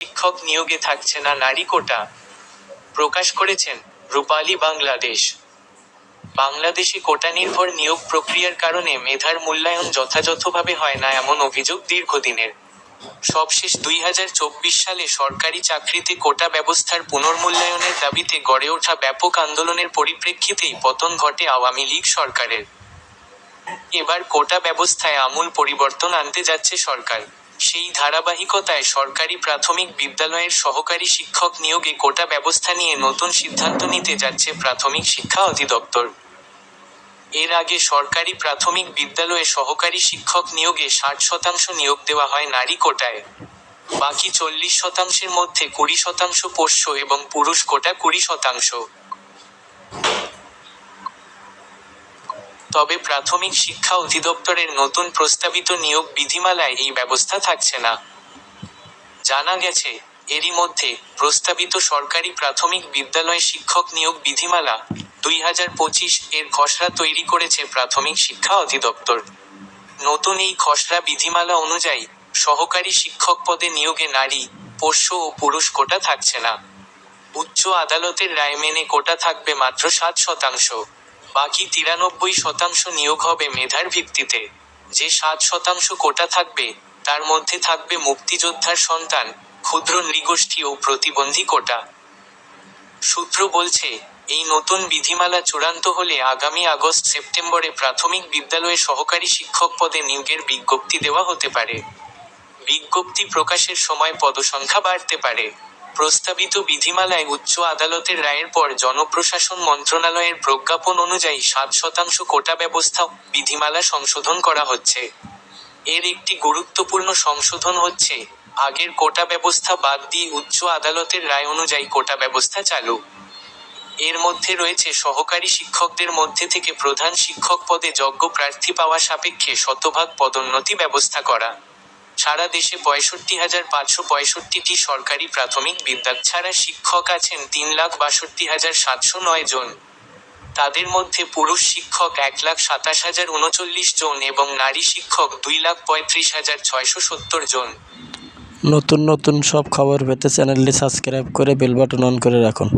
শিক্ষক নিয়োগে থাকছে না নারী কোটা, প্রকাশ করেছেন রূপালী বাংলাদেশ। বাংলাদেশে কোটা নির্ভর নিয়োগ প্রক্রিয়ার কারণে মেধার মূল্যায়ন যথাযথভাবে হয় না এমন অভিযোগ দীর্ঘদিনের। সবশেষ দুই হাজার চব্বিশ সালে সরকারি চাকরিতে কোটা ব্যবস্থার পুনর্মূল্যায়নের দাবিতে গড়ে ওঠা ব্যাপক আন্দোলনের পরিপ্রেক্ষিতেই পতন ঘটে আওয়ামী লীগ সরকারের। এবার কোটা ব্যবস্থায় আমূল পরিবর্তন আনতে যাচ্ছে সরকার। সেই ধারাবাহিকতায় সরকারি প্রাথমিক বিদ্যালয়ের সহকারী শিক্ষক নিয়োগে কোটা ব্যবস্থা নিয়ে নতুন সিদ্ধান্ত নিতে যাচ্ছে প্রাথমিক শিক্ষা অধিদপ্তর। এর আগে সরকারি প্রাথমিক বিদ্যালয়ে সহকারী শিক্ষক নিয়োগে ষাট শতাংশ নিয়োগ দেওয়া হয় নারী কোটায়। বাকি চল্লিশ শতাংশের মধ্যে কুড়ি শতাংশ পোষ্য এবং পুরুষ কোটা কুড়ি শতাংশ। তবে প্রাথমিক শিক্ষা অধিদপ্তরের নতুন প্রস্তাবিত নিয়োগ বিধিমালায় এই ব্যবস্থা থাকছে না। জানা গেছে, এরই মধ্যে প্রস্তাবিত সরকারি প্রাথমিক বিদ্যালয় শিক্ষক নিয়োগ বিধিমালা দুই হাজার পঁচিশ এর খসড়া তৈরি করেছে প্রাথমিক শিক্ষা অধিদপ্তর। নতুন এই খসড়া বিধিমালা অনুযায়ী সহকারী শিক্ষক পদে নিয়োগে নারী, পোষ্য ও পুরুষ কোটা থাকছে না। উচ্চ আদালতের রায় মেনে কোটা থাকবে মাত্র সাত শতাংশ। বাকি তিরানব্বই শতাংশ নিয়োগ হবে মেধার ভিত্তিতে। যে সাত শতাংশ কোটা থাকবে, তার মধ্যে থাকবে মুক্তিযোদ্ধার সন্তান, ক্ষুদ্র নৃগোষ্ঠী ও প্রতিবন্ধী কোটা। সূত্র বলছে, এই নতুন বিধিমালা চূড়ান্ত হলে আগামী আগস্ট সেপ্টেম্বরে প্রাথমিক বিদ্যালয়ে সহকারী শিক্ষক পদে নিয়োগের বিজ্ঞপ্তি দেওয়া হতে পারে। বিজ্ঞপ্তি প্রকাশের সময় পদসংখ্যা বাড়তে পারে। প্রস্তাবিত বিধিমালায় উচ্চ আদালতের রায়ের পর জনপ্রশাসন মন্ত্রণালয়ের প্রজ্ঞাপন অনুযায়ী সাত শতাংশ কোটা ব্যবস্থা বিধিমালা সংশোধন করা হচ্ছে। এর একটি গুরুত্বপূর্ণ সংশোধন হচ্ছে, আগের কোটা ব্যবস্থা বাদ দিয়ে উচ্চ আদালতের রায় অনুযায়ী কোটা ব্যবস্থা চালু। এর মধ্যে রয়েছে সহকারী শিক্ষকদের মধ্যে থেকে প্রধান শিক্ষক পদে যোগ্য প্রার্থী পাওয়া সাপেক্ষে শতভাগ পদোন্নতি ব্যবস্থা করা। সারা দেশে পঁয়ষট্টি হাজার পাঁচশো পঁয়ষট্টিটি সরকারি প্রাথমিক বিদ্যালয় ছাড়া শিক্ষক আছেন তিন লাখ বাষট্টি হাজার সাতশো নয় জন। তাদের মধ্যে পুরুষ শিক্ষক এক লাখ সাতাশ হাজার উনচল্লিশ জন এবং নারী শিক্ষক দুই লাখ পঁয়ত্রিশ হাজার ছয়শো সত্তর জন। নতুন নতুন সব খবর পেতে চ্যানেলটি সাবস্ক্রাইব করে বেল বাটন অন করে রাখুন।